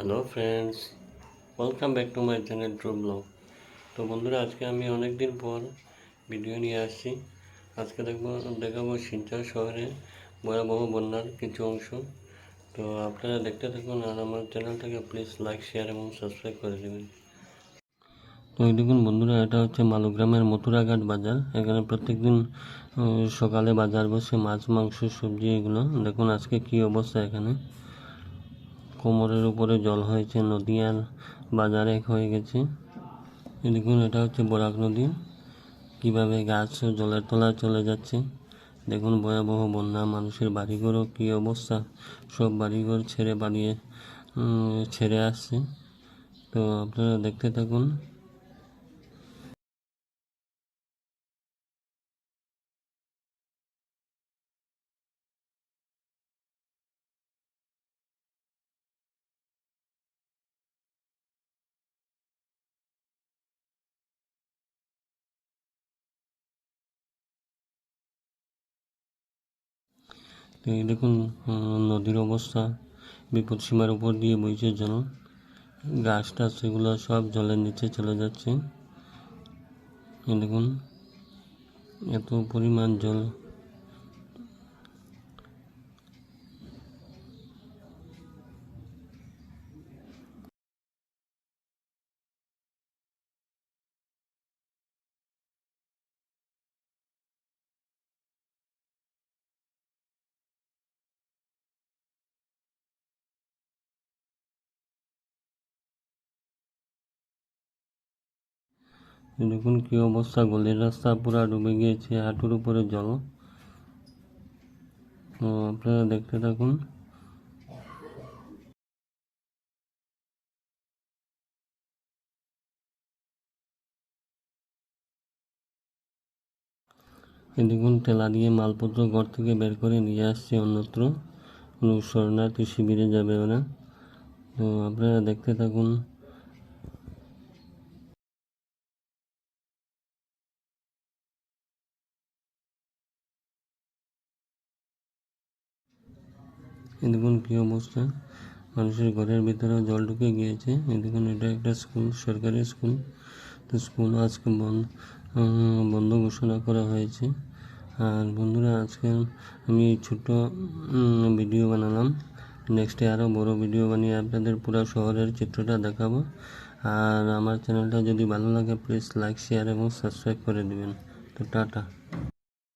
Hello friends welcome back to my channel true blog তো বন্ধুরা, আজকে আমি অনেক দিন পর ভিডিও নিয়ে আসছি। আজকে দেখব, দেখাবো শিলচর শহরে ভয়াবহ বন্যার কিছু অংশ। তো আপনারা দেখতে থাকুন আর আমার চ্যানেলটাকে প্লিজ লাইক শেয়ার এবং সাবস্ক্রাইব করে দেবেন। তো এই দেখুন বন্ধুরা, এটা হচ্ছে মালুগ্রামের মথুরাঘাট বাজার। এখানে প্রত্যেকদিন সকালে বাজার বসে মাছ, মাংস, সবজি এগুলো। দেখুন আজকে কি অবস্থা এখানে। কোমরের উপরে জল হয়েছে, নদীয়ার বাজারে হয়ে গেছে। দেখুন, এটা হচ্ছে বরাক নদী। কীভাবে গাছ জলের তলায় চলে যাচ্ছে। দেখুন, ভয়াবহ বন্যা, মানুষের বাড়িঘরও কী অবস্থা? সব বাড়িঘর ছেড়ে বাড়িয়ে ছেড়ে আসছে। তো আপনারা দেখতে থাকুন। এই দেখুন নদীর অবস্থা বিপদ সীমার উপর দিয়ে বইছে জল গাছ টাছ এগুলো সব জলের নিচে চলে যাচ্ছে। দেখুন, এত পরিমাণ জল দেখুন কি অবস্থা, গলির রাস্তা পুরা ডুবে গিয়েছে, হাঁটুর উপরে জল। তো আপনারা দেখতে থাকুন। দেখুন টেলা দিয়ে মালপত্র ঘর থেকে বের করে নিয়ে আসছে অন্যত্র। শরণার্থী শিবিরে যাবে ওরা। তো আপনারা দেখতে থাকুন। এই দেখুন কী অবস্থা মানুষের ঘরের ভিতরে জল ঢুকে গিয়েছে। এই দেখুন, এটা একটা স্কুল, সরকারি স্কুল। তো স্কুল আজকে বন্ধ বন্ধ ঘোষণা করা হয়েছে। আর বন্ধুরা, আজকে আমি ছোট ভিডিও বানালাম। নেক্সটে আরও বড় ভিডিও বানিয়ে আপনাদের পুরো শহরের চিত্রটা দেখাবো। আর আমার চ্যানেলটা যদি ভালো লাগে প্লিজ লাইক শেয়ার এবং সাবস্ক্রাইব করে দিবেন। তো টাটা।